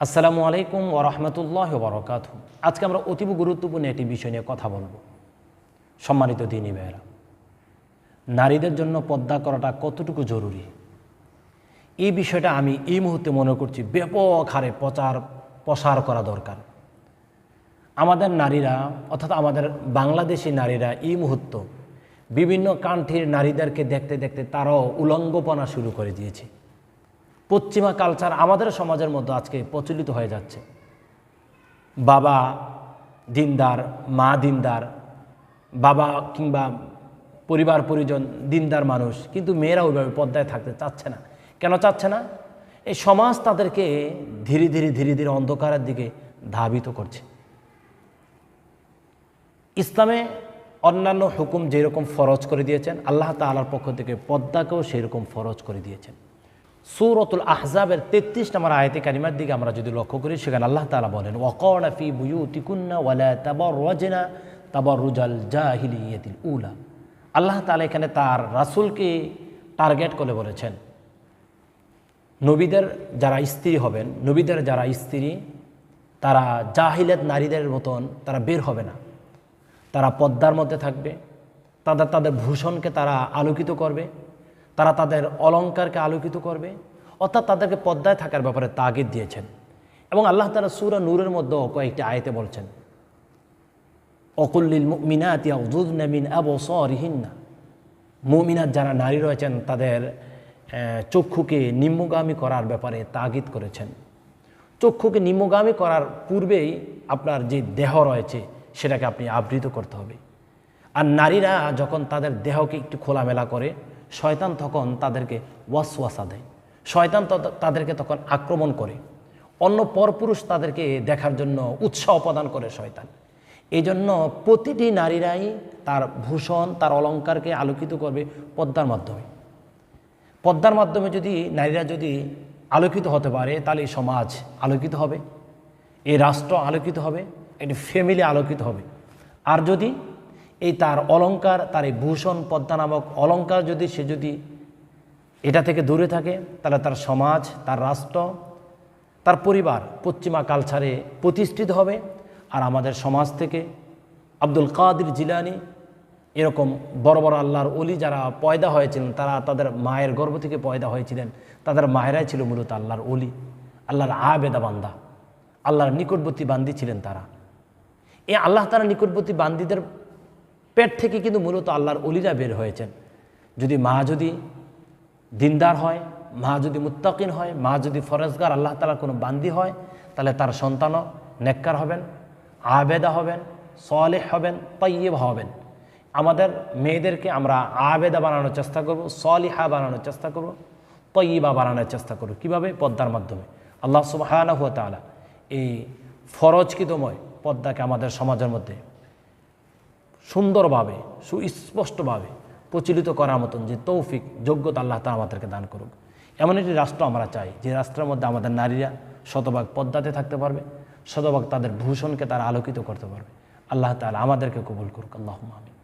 আসসালামু আলাইকুম ওরহমতুল্লাহ বরকাত আজকে আমরা অতীব গুরুত্বপূর্ণ একটি বিষয় নিয়ে কথা বলব। সম্মানিত দিনী ভাইয়েরা, নারীদের জন্য পদ্মা করাটা কতটুকু জরুরি? এই বিষয়টা আমি এই মুহূর্তে মনে করছি ব্যাপক হারে প্রচার, প্রসার করা দরকার। আমাদের নারীরা, অর্থাৎ আমাদের বাংলাদেশি নারীরা এই মুহূর্ত বিভিন্ন কান্ট্রির নারীদেরকে দেখতে দেখতে তারাও উলঙ্গপনা শুরু করে দিয়েছে। পশ্চিমা কালচার আমাদের সমাজের মধ্যে আজকে প্রচলিত হয়ে যাচ্ছে। বাবা দিনদার, মা দিনদার, বাবা কিংবা পরিবার, পরিজন দিনদার মানুষ, কিন্তু মেয়েরা ওইভাবে পদ্মায় থাকতে চাচ্ছে না। কেন চাচ্ছে না? এই সমাজ তাদেরকে ধীরে ধীরে ধীরে ধীরে অন্ধকারের দিকে ধাবিত করছে। ইসলামে অন্যান্য হুকুম যেরকম ফরজ করে দিয়েছেন, আল্লাহ তালার পক্ষ থেকে পদ্মাকেও সেই রকম ফরজ করে দিয়েছেন। সুরতুল আহজাবের তেত্রিশ নম্বর আয়তে কারিমার দিকে আমরা যদি লক্ষ্য করি, সেখানে আল্লাহ তালা বলেন ওকর্না ফি বুয়ু তিকুন্না ওয়ালা তাবর রজনা তাবর রুজাল জাহিলিয়াতিল উলা। আল্লাহ তালা এখানে তার রাসুলকে টার্গেট করে বলেছেন, নবীদের যারা স্ত্রী হবেন, নবীদের যারা স্ত্রী, তারা জাহিলেত নারীদের মতন তারা বের হবে না। তারা পদ্মার মধ্যে থাকবে, তাদের তাদের ভূষণকে তারা আলোকিত করবে। তারা তাদের অলঙ্কারকে আলোকিত করবে, অর্থাৎ তাদেরকে পদ্মায় থাকার ব্যাপারে তাগিদ দিয়েছেন। এবং আল্লাহ তালা সুরা নূরের মধ্যেও কয়েকটি আয়তে বলছেন অকুল্লিল মিনাতি মিন আবসরিহিন্না। মুমিনাত যারা নারী রয়েছেন, তাদের চক্ষুকে নিম্নগামী করার ব্যাপারে তাগিদ করেছেন। চক্ষুকে নিম্নগামী করার পূর্বেই আপনার যে দেহ রয়েছে, সেটাকে আপনি আবৃত করতে হবে। আর নারীরা যখন তাদের দেহকে একটু খোলামেলা করে শয়তান তখন তাদেরকে ওয়াসওয়াসা দেয়। শয়তান তাদেরকে তখন আক্রমণ করে। অন্য পরপুরুষ তাদেরকে দেখার জন্য উৎসাহ প্রদান করে শয়তান। এই জন্য প্রতিটি নারীরাই তার ভূষণ, তার অলংকারকে আলোকিত করবে পদ্মার মাধ্যমে। পদ্মার মাধ্যমে যদি নারীরা যদি আলোকিত হতে পারে, তাহলে এই সমাজ আলোকিত হবে, এই রাষ্ট্র আলোকিত হবে একটি ফ্যামিলি আলোকিত হবে। আর যদি এই তার অলংকার, তার এই ভূষণ পদ্মা নামক অলংকার যদি সে যদি এটা থেকে দূরে থাকে, তাহলে তার সমাজ, তার রাষ্ট্র, তার পরিবার পশ্চিমা কালচারে প্রতিষ্ঠিত হবে। আর আমাদের সমাজ থেকে আব্দুল কাদির জিলানি এরকম বড় বড় আল্লাহর অলি যারা পয়দা হয়েছিলেন, তারা তাদের মায়ের গর্ভ থেকে পয়দা হয়েছিলেন। তাদের মায়েরাই ছিল মূলত আল্লাহর অলি আল্লাহর আবেদা বান্দা, আল্লাহর নিকটবর্তী বান্দি ছিলেন তারা। এই আল্লাহ তারা নিকটবর্তী বান্দিদের পেট থেকে কিন্তু মূলত আল্লাহর অলিরা বের হয়েছেন। যদি মা যদি দিনদার হয়, মা যদি মুত্তাকিন হয়, মা যদি ফরেজগার, আল্লাহ তালার কোনো বান্দি হয়, তাহলে তার সন্তানও নেককার হবেন, আবেদা হবেন, সলেহ হবেন তৈব হবেন। আমাদের মেয়েদেরকে আমরা আবেদা বানানোর চেষ্টা করব, সলিহা বানানোর চেষ্টা করব তৈবা বানানোর চেষ্টা করব। কীভাবে? পদ্মার মাধ্যমে। আল্লাহ তালা এই ফরজকৃতময় পদ্মাকে আমাদের সমাজের মধ্যে সুন্দরভাবে, সুস্পষ্টভাবে প্রচলিত করার মতন যে তৌফিক, যোগ্যতা আল্লাহ তালা আমাদেরকে দান করুক। এমন একটি রাষ্ট্র আমরা চাই, যে রাষ্ট্রের মধ্যে আমাদের নারীরা শতভাগ পদ্মাতে থাকতে পারবে, শতভাগ তাদের ভূষণকে তারা আলোকিত করতে পারবে। আল্লাহ তালা আমাদেরকে কবুল করুক আল্লাহ আমিন।